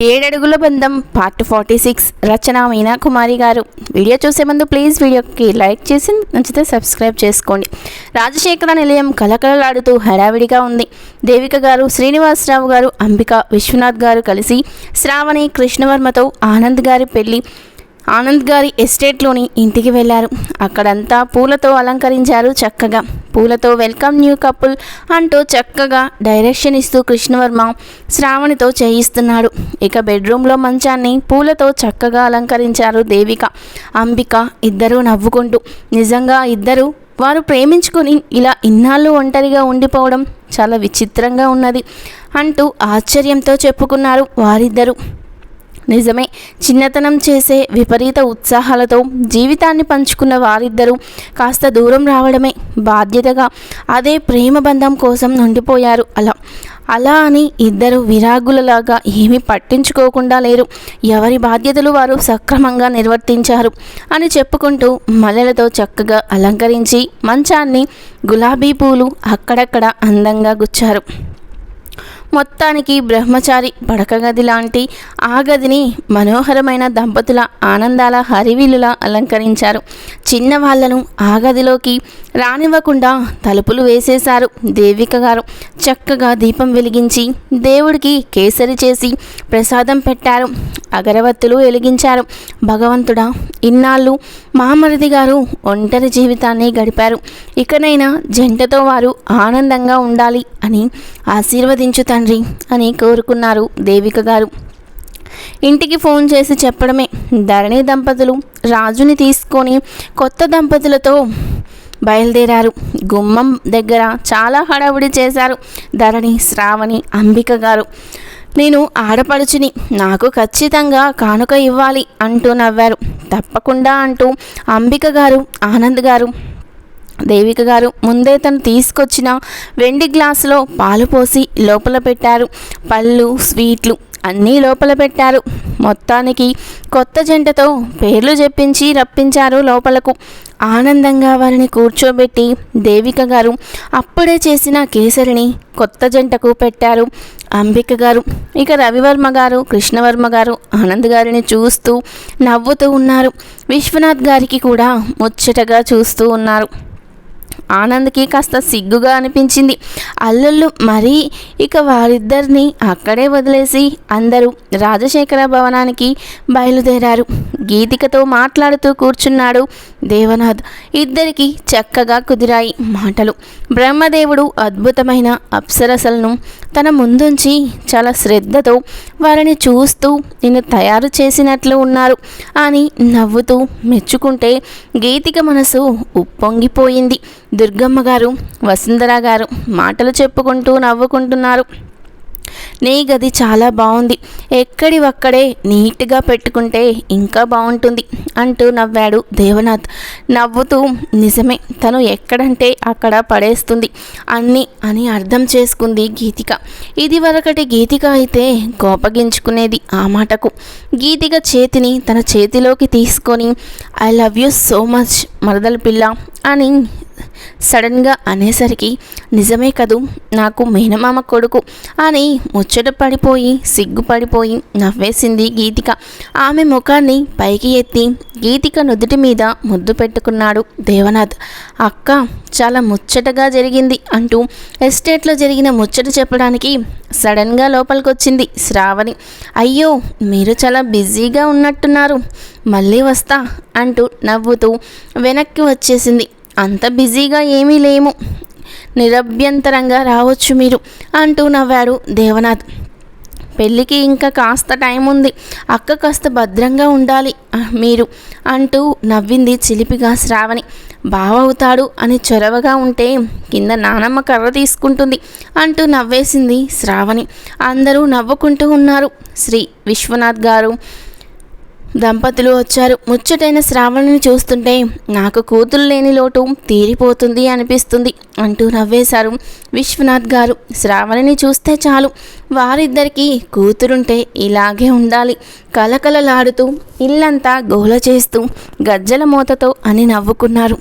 ఏడడుగుల బంధం part forty six Rachana Meena Kumari గారు. Video చూసే ముందు ప్లీజ్ వీడియోకి లైక్ చేసి నచ్చితే సబ్స్క్రైబ్ చేసుకోండి. రాజశేఖర నిలయం కలకలలాడుతూ హడావిడిగా ఉంది. దేవిక గారు శ్రీనివాసరావు గారు అంబిక విశ్వనాథ్ గారు కలిసి శ్రావణి కృష్ణవర్మతో ఆనంద్ గారి పెళ్ళి ఆనంద్ గారి ఎస్టేట్లోని ఇంటికి వెళ్ళారు. అక్కడంతా పూలతో అలంకరించారు చక్కగా. పూలతో వెల్కమ్ న్యూ కపుల్ అంటూ చక్కగా డైరెక్షన్ ఇస్తూ కృష్ణవర్మ శ్రావణితో చేయిస్తున్నాడు. ఇక బెడ్రూమ్లో మంచాన్ని పూలతో చక్కగా అలంకరించారు దేవిక. అంబిక ఇద్దరూ నవ్వుకుంటూ నిజంగా ఇద్దరు? వారు ప్రేమించుకొని ఇలా ఇన్నాళ్ళు ఒంటరిగా ఉండిపోవడం చాలా విచిత్రంగా ఉన్నది అంటూ ఆశ్చర్యంతో చెప్పుకున్నారు వారిద్దరూ. నిజమే. చిన్నతనం చేసే విపరీత ఉత్సాహాలతో జీవితాన్ని పంచుకున్న వారిద్దరూ కాస్త దూరం రావడమే బాధ్యతగా అదే ప్రేమ బంధం కోసం నుండిపోయారు అలా. అలా అని ఇద్దరు విరాగులలాగా ఏమీ పట్టించుకోకుండా లేరు. ఎవరి బాధ్యతలు వారు సక్రమంగా నిర్వర్తించారు అని చెప్పుకుంటూ మల్లెలతో చక్కగా అలంకరించి మంచాన్ని గులాబీ పూలు అక్కడక్కడ అందంగా గుచ్చారు. మొత్తానికి బ్రహ్మచారి పడక గది లాంటి ఆ గదిని మనోహరమైన దంపతుల ఆనందాల హరివిల్లులా అలంకరించారు. చిన్నవాళ్ళను ఆ గదిలోకి రానివ్వకుండా తలుపులు వేసేశారు దేవిక గారు. చక్కగా దీపం వెలిగించి దేవుడికి కేసరి చేసి ప్రసాదం పెట్టారు. అగరవత్తులు వెలిగించారు. భగవంతుడా ఇన్నాళ్ళు మామరిది గారు ఒంటరి జీవితాన్ని గడిపారు. ఇకనైనా జంటతో వారు ఆనందంగా ఉండాలి అని ఆశీర్వదించు తండ్రి అని కోరుకున్నారు దేవిక గారు. ఇంటికి ఫోన్ చేసి చెప్పడమే ధరణి దంపతులు రాజుని తీసుకొని కొత్త దంపతులతో బయలుదేరారు. గుమ్మం దగ్గర చాలా హడావుడి చేశారు ధరణి శ్రావణి అంబిక గారు. నేను ఆడపడుచుని నాకు ఖచ్చితంగా కానుక ఇవ్వాలి అంటూ నవ్వారు. తప్పకుండా అంటూ అంబిక గారు ఆనంద్ గారు దేవిక గారు ముందే తను తీసుకొచ్చిన వెండి గ్లాసులో పాలు పోసి లోపల పెట్టారు. పళ్ళు స్వీట్లు అన్నీ లోపల పెట్టారు. మొత్తానికి కొత్త జంటతో పేర్లు చెప్పించి రప్పించారు లోపలకు. ఆనందంగా వారిని కూర్చోబెట్టి దేవిక గారు అప్పుడే చేసిన కేసరిని కొత్త జంటకు పెట్టారు. అంబిక గారు ఇక రవివర్మ గారు కృష్ణవర్మ గారు ఆనంద్ గారిని చూస్తూ నవ్వుతూ ఉన్నారు. విశ్వనాథ్ గారికి కూడా ముచ్చటగా చూస్తూ ఉన్నారు. ఆనంద్కి కాస్త సిగ్గుగా అనిపించింది. అల్లుళ్ళు మరీ ఇక వారిద్దరిని అక్కడే వదిలేసి అందరూ రాజశేఖర భవనానికి బయలుదేరారు. గీతికతో మాట్లాడుతూ కూర్చున్నాడు దేవనాథ్. ఇద్దరికి చక్కగా కుదిరాయి మాటలు. బ్రహ్మదేవుడు అద్భుతమైన అప్సరసలను తన ముందుంచి చాలా శ్రద్ధతో వారిని చూస్తూ నిన్ను తయారు చేసినట్లు ఉన్నారు అని నవ్వుతూ మెచ్చుకుంటే గీతిక మనసు ఉప్పొంగిపోయింది. దుర్గమ్మ గారు వసుంధర గారు మాటలు చెప్పుకుంటూ నవ్వుకుంటున్నారు. నీ గది చాలా బాగుంది. ఎక్కడి ఒక్కడే నీట్గా పెట్టుకుంటే ఇంకా బాగుంటుంది అంటూ నవ్వాడు దేవనాథ్. నవ్వుతూ నిజమే తను ఎక్కడంటే అక్కడ పడేస్తుంది. అన్ని అని అర్థం చేసుకుంది గీతిక. ఇది వరకటి గీతిక అయితే కోపగించుకునేది ఆ మాటకు. గీతిక చేతిని తన చేతిలోకి తీసుకొని I love you so much మరదల పిల్ల అని సడన్గా అనేసరికి నిజమే కదూ నాకు మేనమామ కొడుకు అని ముచ్చట పడిపోయి సిగ్గుపడిపోయి నవ్వేసింది గీతిక. ఆమె ముఖాన్ని పైకి ఎత్తి గీతిక నుదుటి మీద ముద్దు పెట్టుకున్నాడు దేవనాథ్. అక్క చాలా ముచ్చటగా జరిగింది అంటూ ఎస్టేట్లో జరిగిన ముచ్చట చెప్పడానికి సడన్గా లోపలికొచ్చింది శ్రావణి. అయ్యో మీరు చాలా బిజీగా ఉన్నట్టున్నారు. మళ్ళీ వస్తా అంటూ నవ్వుతూ వెనక్కి వచ్చేసింది అంత బిజీగా ఏమీ లేము. నిరభ్యంతరంగా రావచ్చు మీరు అంటూ నవ్వాడు దేవనాథ్. పెళ్ళికి ఇంకా కాస్త టైం ఉంది. అక్క కాస్త భద్రంగా ఉండాలి మీరు అంటూ నవ్వింది చిలిపిగా శ్రావణి. బావవుతాడు అని చొరవగా ఉంటే కింద నానమ్మ కర్ర తీసుకుంటుంది అంటూ నవ్వేసింది శ్రావణి. అందరూ నవ్వుకుంటూ ఉన్నారు. శ్రీ విశ్వనాథ్ గారు దంపతులు వచ్చారు. ముచ్చటైన శ్రావణిని చూస్తుంటే నాకు కూతురు లేని లోటు తీరిపోతుంది అనిపిస్తుంది అంటూ నవ్వేశారు విశ్వనాథ్ గారు. శ్రావణిని చూస్తే చాలు. వారిద్దరికీ కూతురుంటే ఇలాగే ఉండాలి. కలకలలాడుతూ ఇల్లంతా గోల చేస్తూ గజ్జల మూతతో అని నవ్వుకున్నారు.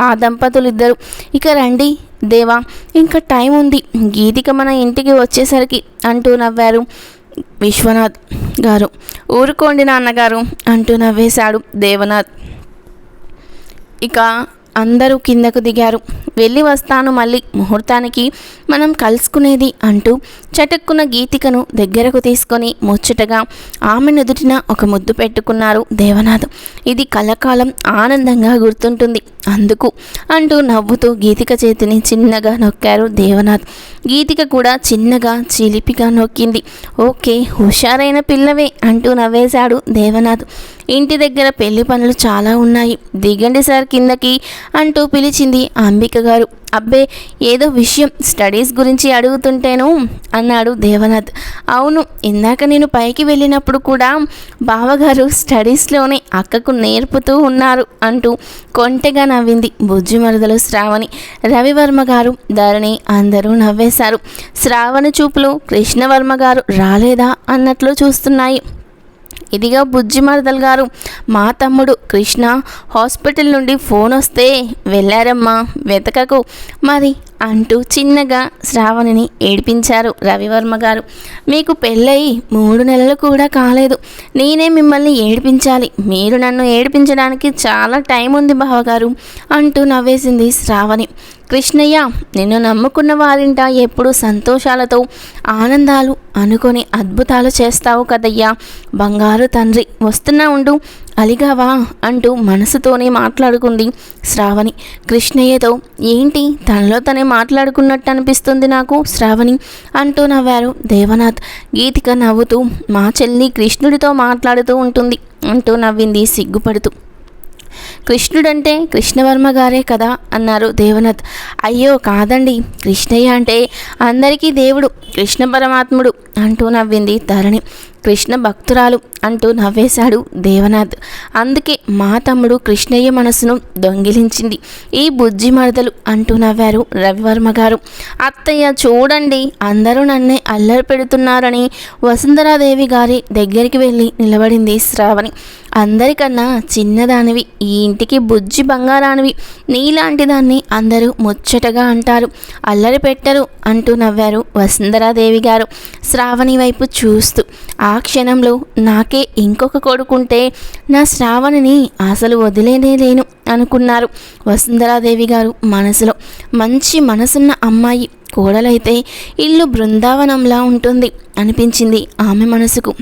ఆ దంపతులిద్దరు ఇక రండి దేవా ఇంకా టైం ఉంది గీతిక మన ఇంటికి వచ్చేసరికి అంటూ నవ్వారు. విశ్వనాథ్ గారు. ఊరుకోండి నాన్నగారు అంటూ నవ్వేశాడు దేవనాథ్. ఇక అందరూ కిందకు దిగారు. వెళ్ళి వస్తాను మళ్ళీ. ముహూర్తానికి మనం కలుసుకునేది అంటూ చటుక్కున గీతికను దగ్గరకు తీసుకొని ముచ్చటగా ఆమె నుదుటిన ఒక ముద్దు పెట్టుకున్నారు దేవనాథ్. ఇది కలకాలం ఆనందంగా గుర్తుంటుంది. అందుకు అంటూ నవ్వుతూ గీతిక చేతిని చిన్నగా నొక్కారు దేవనాథ్. గీతిక కూడా చిన్నగా చిలిపిగా నొక్కింది. ఓకే హుషారైన పిల్లవే అంటూ నవ్వేశాడు దేవనాథ్. ఇంటి దగ్గర పెళ్ళి పనులు చాలా ఉన్నాయి. దిగండి సార్ కిందకి అంటూ పిలిచింది అంబిక గారు. అబ్బే ఏదో విషయం స్టడీస్ గురించి అడుగుతుంటేను అన్నాడు దేవనాథ్. అవును ఇందాక నేను పైకి వెళ్ళినప్పుడు కూడా బావగారు స్టడీస్లోనే అక్కకు నేర్పుతూ ఉన్నారు అంటూ కొంటెగా నవ్వింది బుజ్జి మరదలు శ్రావణి. రవివర్మ గారు ధరణి అందరూ నవ్వేశారు. శ్రావణి చూపులు కృష్ణవర్మ గారు రాలేదా అన్నట్లు చూస్తున్నాయి. ఇదిగా బుజ్జి మరదల్ గారు మా తమ్ముడు కృష్ణ హాస్పిటల్ నుండి ఫోన్ వస్తే వెళ్ళారమ్మా వెతకకు. మరి అంటూ చిన్నగా శ్రావణిని ఏడిపించారు రవివర్మ గారు. మీకు పెళ్ళయి మూడు నెలలు కూడా కాలేదు. నేనే మిమ్మల్ని ఏడిపించాలి. మీరు నన్ను ఏడిపించడానికి చాలా టైం ఉంది బావగారు అంటూ నవ్వేసింది శ్రావణి. కృష్ణయ్య నిన్ను నమ్ముకున్న వారింట ఎప్పుడు సంతోషాలతో ఆనందాలు అనుకొని అద్భుతాలు చేస్తావు కదయ్యా. బంగారు తండ్రి వస్తున్నా ఉండు అలిగావా అంటూ మనసుతోనే మాట్లాడుకుంది శ్రావణి. కృష్ణయ్యతో ఏంటి తనలో తనే మాట్లాడుకున్నట్టు అనిపిస్తుంది నాకు శ్రావణి అంటూ నవ్వారు దేవనాథ్. గీతిక నవ్వుతూ మా చెల్లి కృష్ణుడితో మాట్లాడుతూ ఉంటుంది అంటూ నవ్వింది సిగ్గుపడుతూ. కృష్ణుడంటే కృష్ణవర్మ గారే కదా అన్నారు దేవనాథ్. అయ్యో కాదండి కృష్ణయ్య అంటే అందరికీ దేవుడు కృష్ణ పరమాత్ముడు అంటూ నవ్వింది ధరణి. కృష్ణ భక్తురాలు అంటూ నవ్వేశాడు దేవనాథ్. అందుకే మా తమ్ముడు కృష్ణయ్య మనసును దొంగిలించింది. ఈ బుజ్జి మరదలు అంటూ నవ్వారు రవివర్మ గారు. అత్తయ్య చూడండి అందరూ నన్నే అల్లరి పెడుతున్నారని వసుంధరాదేవి గారి దగ్గరికి వెళ్ళి నిలబడింది శ్రావణి. అందరికన్నా చిన్నదానివి ఈ ఇంటికి బుజ్జి బంగారానివి. నీలాంటి దాన్ని అందరూ ముచ్చటగా అంటారు. అల్లరి పెట్టరు అంటూ నవ్వారు వసుంధరాదేవి గారు. శ్రావణి వైపు చూస్తూ ఆ క్షణంలో నాకే ఇంకొక కొడుకుంటే నా శ్రావణిని అసలు వదిలేనే లేను అనుకున్నారు వసుంధరాదేవి గారు మనసులో. మంచి మనసున్న అమ్మాయి కోడలైతే ఇల్లు బృందావనంలా ఉంటుంది అనిపించింది ఆమె మనసుకు.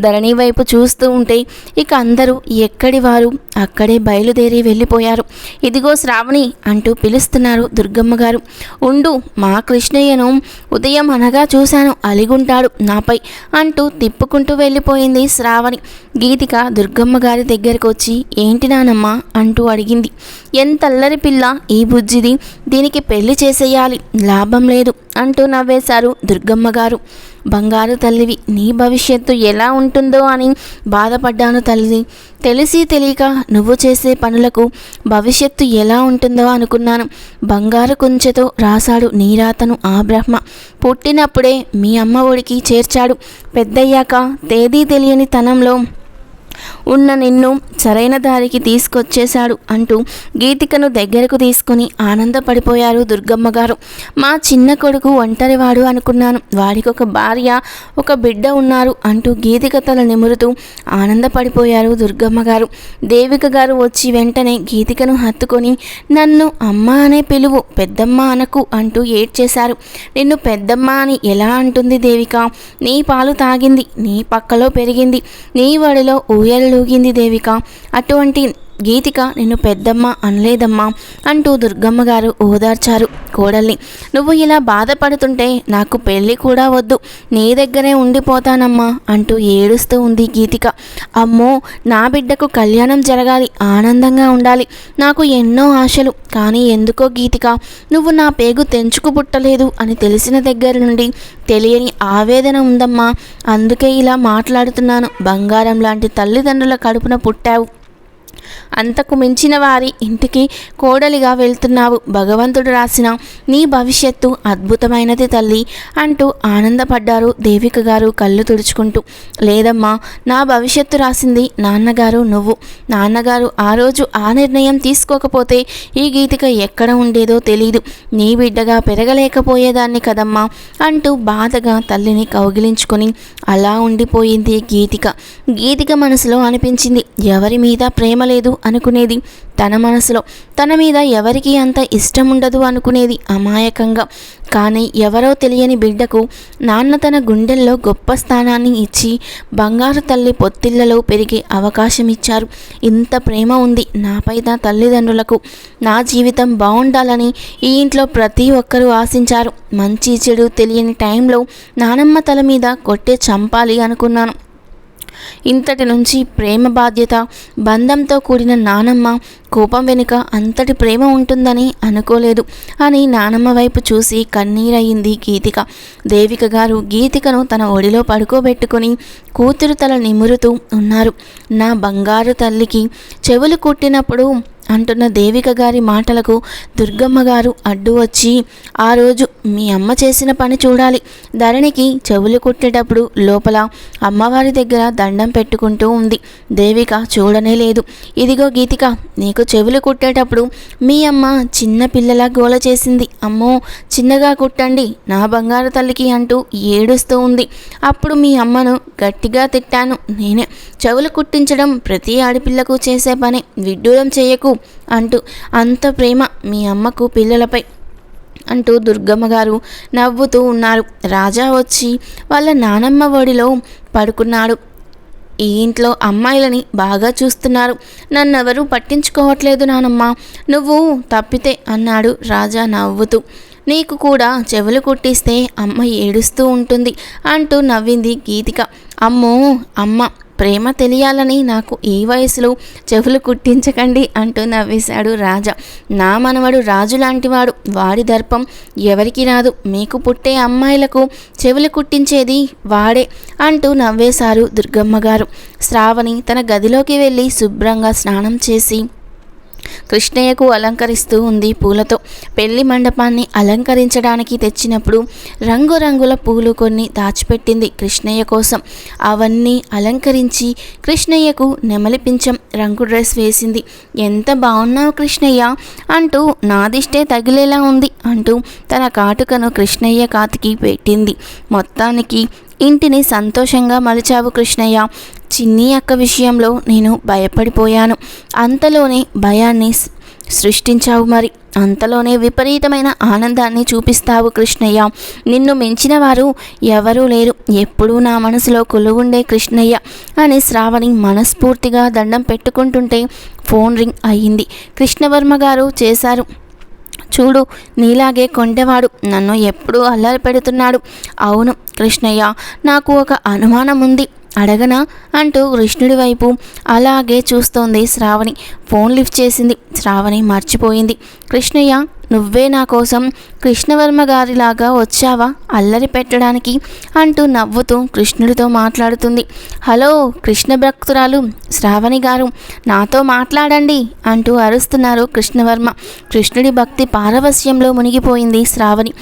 ధరణి వైపు చూస్తూ ఉంటే ఇక అందరూ ఎక్కడి వారు? అక్కడే బయలుదేరి వెళ్ళిపోయారు. ఇదిగో శ్రావణి అంటూ పిలుస్తున్నారు దుర్గమ్మ గారు. ఉండు మా కృష్ణయ్యను ఉదయం అనగా చూశాను అలిగుంటాడు నాపై అంటూ తిప్పుకుంటూ వెళ్ళిపోయింది శ్రావణి. గీతిక దుర్గమ్మ గారి దగ్గరకు వచ్చి ఏంటి నానమ్మ? అంటూ అడిగింది. ఎంత అల్లరి పిల్ల ఈ బుజ్జిది? దీనికి పెళ్ళి చేసేయాలి లాభం లేదు అంటూ నవ్వేశారు దుర్గమ్మ గారు. బంగారు తల్లివి నీ భవిష్యత్తు ఎలా ఉంటుందో అని బాధపడ్డాను తల్లి. తెలిసి తెలియక నువ్వు చేసే పనులకు భవిష్యత్తు ఎలా ఉంటుందో అనుకున్నాను. బంగారు కుంచెతో రాశాడు నీ రాతను ఆ బ్రహ్మ. పుట్టినప్పుడే మీ అమ్మ ఒడికి చేర్చాడు. పెద్దయ్యాక తేదీ తెలియని తనంలో ఉన్న నిన్ను సరైన దారికి తీసుకొచ్చేశాడు అంటూ గీతికను దగ్గరకు తీసుకుని ఆనందపడిపోయారు దుర్గమ్మ గారు. మా చిన్న కొడుకు ఒంటరివాడు అనుకున్నాను. వాడికి ఒక భార్య ఒక బిడ్డ ఉన్నారు అంటూ గీతిక తల నిమురుతూ ఆనందపడిపోయారు దుర్గమ్మ గారు. దేవిక గారు వచ్చి వెంటనే గీతికను హత్తుకొని నన్ను అమ్మ అనే పిలువు పెద్దమ్మ అనకు అంటూ ఏడ్చేశారు. నిన్ను పెద్దమ్మ అని ఎలా అంటుంది దేవిక? నీ పాలు తాగింది నీ పక్కలో పెరిగింది నీ వడిలో ఊయలూగింది దేవిక. అటువంటి గీతిక నిన్ను పెద్దమ్మ అనలేదమ్మా అంటూ దుర్గమ్మ గారు ఓదార్చారు కోడల్ని. నువ్వు ఇలా బాధపడుతుంటే నాకు పెళ్ళి కూడా వద్దు. నీ దగ్గరే ఉండిపోతానమ్మా అంటూ ఏడుస్తూ ఉంది గీతిక. అమ్మో నా బిడ్డకు కళ్యాణం జరగాలి ఆనందంగా ఉండాలి. నాకు ఎన్నో ఆశలు. కానీ ఎందుకో గీతిక నువ్వు నా పేగు తెంచుకు పుట్టలేదు అని తెలిసిన దగ్గర నుండి తెలియని ఆవేదన ఉందమ్మా. అందుకే ఇలా మాట్లాడుతున్నాను. బంగారం లాంటి తల్లిదండ్రుల కడుపున పుట్టావు. అంతకు మించిన వారి ఇంటికి కోడలిగా వెళ్తున్నావు. భగవంతుడు రాసిన నీ భవిష్యత్తు అద్భుతమైనది తల్లి అంటూ ఆనందపడ్డారు దేవిక గారు కళ్ళు తుడుచుకుంటూ. లేదమ్మా నా భవిష్యత్తు రాసింది నాన్నగారు నువ్వు. నాన్నగారు ఆ రోజు ఆ నిర్ణయం తీసుకోకపోతే ఈ గీతిక ఎక్కడ ఉండేదో తెలియదు నీ బిడ్డగా పెరగలేకపోయేదాన్ని కదమ్మా అంటూ బాధగా తల్లిని కౌగిలించుకొని అలా ఉండిపోయింది గీతిక. గీతిక మనసులో అనిపించింది ఎవరి మీద ప్రేమ లేదు అనుకునేది తన మనసులో. తన మీద ఎవరికి అంత ఇష్టం ఉండదు అనుకునేది అమాయకంగా. కానీ ఎవరో తెలియని బిడ్డకు నాన్న తన గుండెల్లో గొప్ప స్థానాన్ని ఇచ్చి బంగారు తల్లి పొత్తిళ్ళలో పెరిగే అవకాశం ఇచ్చారు ఇంత ప్రేమ ఉంది నాపై నా తల్లిదండ్రులకు. నా జీవితం బాగుండాలని ఈ ఇంట్లో ప్రతి ఒక్కరూ ఆశించారు. మంచి చెడు తెలియని టైంలో నానమ్మ తల మీద కొట్టే చంపాలి అనుకున్నాను. ఇంతటి నుంచి ప్రేమ బాధ్యత బంధంతో కూడిన నానమ్మ కోపం వెనుక అంతటి ప్రేమ ఉంటుందని అనుకోలేదు అని నానమ్మ వైపు చూసి కన్నీరయింది గీతిక. దేవిక గారు గీతికను తన ఒడిలో పడుకోబెట్టుకుని కూతురు తల నిమురుతూ ఉన్నారు. నా బంగారు తల్లికి చెవులు కుట్టినప్పుడు అంటున్న దేవిక గారి మాటలకు దుర్గమ్మ గారు అడ్డు వచ్చి ఆ రోజు మీ అమ్మ చేసిన పని చూడాలి. ధరణికి చెవులు కుట్టేటప్పుడు లోపల అమ్మవారి దగ్గర దండం పెట్టుకుంటూ ఉంది. దేవిక చూడనే లేదు. ఇదిగో గీతిక నీకు చెవులు కుట్టేటప్పుడు మీ అమ్మ చిన్న పిల్లల గోల చేసింది. అమ్మో చిన్నగా కుట్టండి. నా బంగారు తల్లికి అంటూ ఏడుస్తూ ఉంది. అప్పుడు మీ అమ్మను గట్టిగా తిట్టాను నేనే. చెవులు కుట్టించడం ప్రతి ఆడపిల్లకు చేసే పని. విడ్డూరం చేయకు. అంటూ అంత ప్రేమ మీ అమ్మకు పిల్లలపై అంటూ దుర్గమ్మ గారు నవ్వుతూ ఉన్నారు. రాజా వచ్చి వాళ్ళ నానమ్మ ఒడిలో పడుకున్నాడు. ఈ ఇంట్లో అమ్మాయిలని బాగా చూస్తున్నారు. నన్నెవరూ పట్టించుకోవట్లేదు నానమ్మ. నువ్వు తప్పితే అన్నాడు రాజా నవ్వుతూ. నీకు కూడా చెవులు కుట్టిస్తే అమ్మ ఏడుస్తూ ఉంటుంది అంటూ నవ్వింది గీతిక. అమ్మో అమ్మ ప్రేమ తెలియాలని నాకు ఈ వయసులో చెవులు కుట్టించకండి అంటూ నవ్వేశాడు రాజా. నా మనవడు రాజు లాంటివాడు వాడి. దర్పం ఎవరికి రాదు. మీకు పుట్టే అమ్మాయిలకు చెవులు కుట్టించేది వాడే అంటూ నవ్వేశారు దుర్గమ్మ గారు శ్రావణి తన గదిలోకి వెళ్ళి శుభ్రంగా స్నానం చేసి కృష్ణయ్యకు అలంకరిస్తూ ఉంది పూలతో. పెళ్ళి మండపాన్ని అలంకరించడానికి తెచ్చినప్పుడు రంగురంగుల పూలు కొన్ని దాచిపెట్టింది కృష్ణయ్య కోసం. అవన్నీ అలంకరించి కృష్ణయ్యకు నెమలిపించం రంగు డ్రెస్ వేసింది. ఎంత బాగున్నావు కృష్ణయ్య అంటూ నాదిష్టే తగిలేలా ఉంది అంటూ తన కాటుకను కృష్ణయ్య కాతికి పెట్టింది. మొత్తానికి ఇంటిని సంతోషంగా మలిచావు కృష్ణయ్య. చిన్ని అక్క విషయంలో నేను భయపడిపోయాను. అంతలోనే భయాన్ని సృష్టించావు మరి. అంతలోనే విపరీతమైన ఆనందాన్ని చూపిస్తావు కృష్ణయ్య. నిన్ను మించిన వారు ఎవరూ లేరు. ఎప్పుడూ నా మనసులో కొలువుండే కృష్ణయ్య అని శ్రావణి మనస్ఫూర్తిగా దండం పెట్టుకుంటుంటే ఫోన్ రింగ్ అయ్యింది కృష్ణవర్మ గారు చేశారు. చూడు నీలాగే కొండేవాడు. నన్ను ఎప్పుడూ అల్లరి పెడుతున్నాడు. అవును కృష్ణయ్య నాకు ఒక అనుమానం ఉంది అడగనా? అంటూ కృష్ణుడి వైపు అలాగే చూస్తోంది శ్రావణి. ఫోన్ లిఫ్ట్ చేసింది. శ్రావణి మర్చిపోయింది. కృష్ణయ్య నువ్వే నా కోసం కృష్ణవర్మ గారిలాగా వచ్చావా? అల్లరి పెట్టడానికి అంటూ నవ్వుతూ కృష్ణుడితో మాట్లాడుతుంది. హలో కృష్ణ భక్తురాలు శ్రావణి గారు నాతో మాట్లాడండి అంటూ అరుస్తున్నారు కృష్ణవర్మ. కృష్ణుడి భక్తి పారవస్యంలో మునిగిపోయింది శ్రావణి.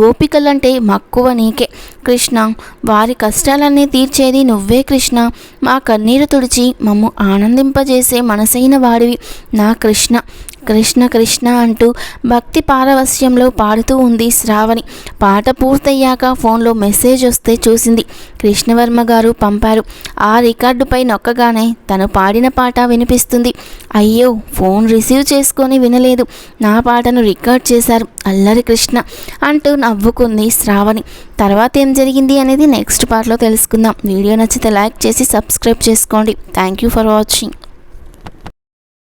గోపికలంటే మక్కువ నీకే. కృష్ణ వారి కష్టాలన్నీ తీర్చేది నువ్వే కృష్ణ. మా కన్నీరు తుడిచి మమ్ము ఆనందింపజేసే మనసైన వాడివి నా కృష్ణ. కృష్ణ కృష్ణ అంటూ భక్తి పారవస్యంలో పాడుతూ ఉంది శ్రావణి. పాట పూర్తయ్యాక ఫోన్లో మెసేజ్ వస్తే చూసింది. కృష్ణవర్మ గారు పంపారు. ఆ రికార్డుపై నొక్కగానే తను పాడిన పాట వినిపిస్తుంది. అయ్యో ఫోన్ రిసీవ్ చేసుకొని వినలేదు. నా పాటను రికార్డ్ చేశారు అల్లరి కృష్ణ అంటూ నవ్వుకుంది శ్రావణి. తర్వాత ఏం జరిగింది అనేది నెక్స్ట్ పార్ట్లో తెలుసుకుందాం. వీడియో నచ్చితే లైక్ చేసి సబ్స్క్రైబ్ చేసుకోండి. Thank you for watching.